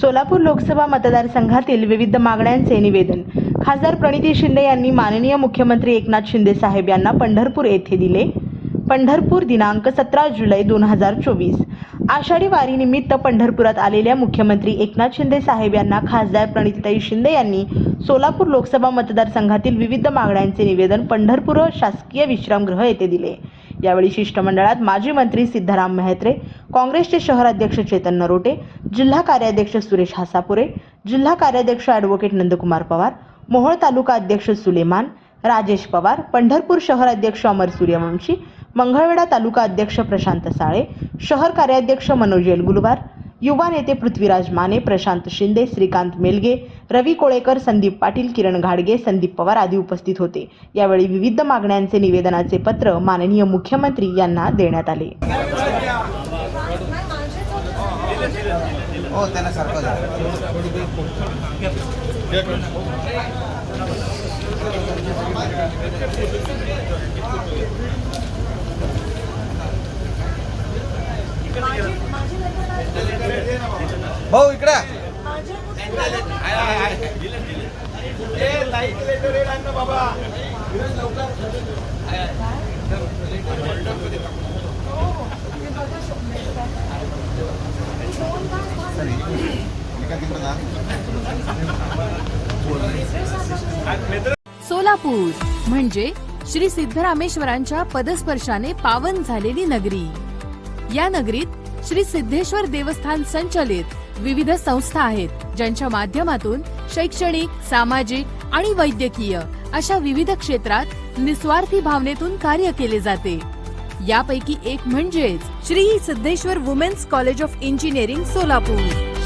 सोलापूर लोकसभा मतदारसंघातील विविध मागण्यांचे निवेदन. खासदार प्रणिती शिंदे यांनी माननीय मुख्यमंत्री एकनाथ शिंदे साहेब यांना पंढरपूर येथे दिले. पंढरपूर दिनांक सतरा जुलै दोन हजार चोवीस. आषाढी वारीनिमित्त पंढरपुरात आलेल्या मुख्यमंत्री एकनाथ शिंदे साहेब यांना खासदार प्रणितीताई शिंदे यांनी सोलापूर लोकसभा मतदारसंघातील विविध मागण्यांचे निवेदन पंढरपूर शासकीय विश्रामगृह येथे दिले. यावेळी शिष्टमंडळात माजी मंत्री सिद्धाराम मेहत्रे काँग्रेसचे शहराध्यक्ष चेतन नरोटे जिल्हा कार्याध्यक्ष सुरेश हासापुरे जिल्हा कार्याध्यक्ष ॲडव्होकेट नंदकुमार पवार मोहोळ तालुका अध्यक्ष सुलेमान राजेश पवार पंढरपूर शहर अध्यक्ष अमर सूर्यवंशी मंगळवेढा तालुका अध्यक्ष प्रशांत साळे शहर कार्याध्यक्ष मनोज येलगुलवार युवा नेते पृथ्वीराज माने प्रशांत शिंदे श्रीकांत मेलगे रवी कोळेकर संदीप पाटील किरण घाडगे संदीप पवार आदी उपस्थित होते. यावेळी विविध मागण्यांचे निवेदनाचे पत्र माननीय मुख्यमंत्री यांना देण्यात आले. हो त्यांना सारखं झालं. भाऊ इकडे बाबा. सोलापूर म्हणजे श्री सिद्धरामेश्वरांच्या पदस्पर्शाने पावन झालेली नगरी. या नगरीत श्री सिद्धेश्वर देवस्थान संचलित विविध संस्था आहेत ज्यांच्या माध्यमातून शैक्षणिक सामाजिक आणि वैद्यकीय अशा विविध क्षेत्रात निस्वार्थी भावनेतून कार्य केले जाते. यापैकी एक म्हणजेच Shri Siddheshwar women's college of engineering Solapur.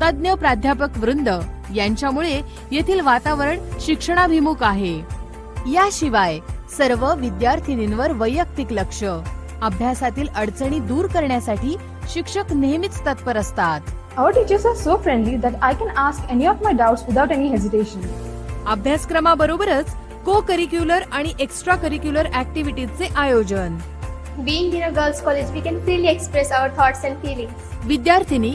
तज्ज्ञ प्राध्यापक वृंद यांच्यामुळे येथील वातावरण शिक्षणाभिमुख आहे याशिवाय सर्व विद्यार्थिनींवर वैयक्तिक लक्ष अभ्यासातील अडचणी दूर करण्यासाठी शिक्षक नेहमीच तत्पर असतात Our teachers are so friendly that I can ask any of my doubts without any hesitation. अभ्यासक्रमाबरोबरच को करिक्युलर आणि एक्स्ट्रा करिक्युलर ऍक्टिव्हिटीजचे आयोजन Being in a girls' college, we can freely express our thoughts and feelings. विद्यार्थिनी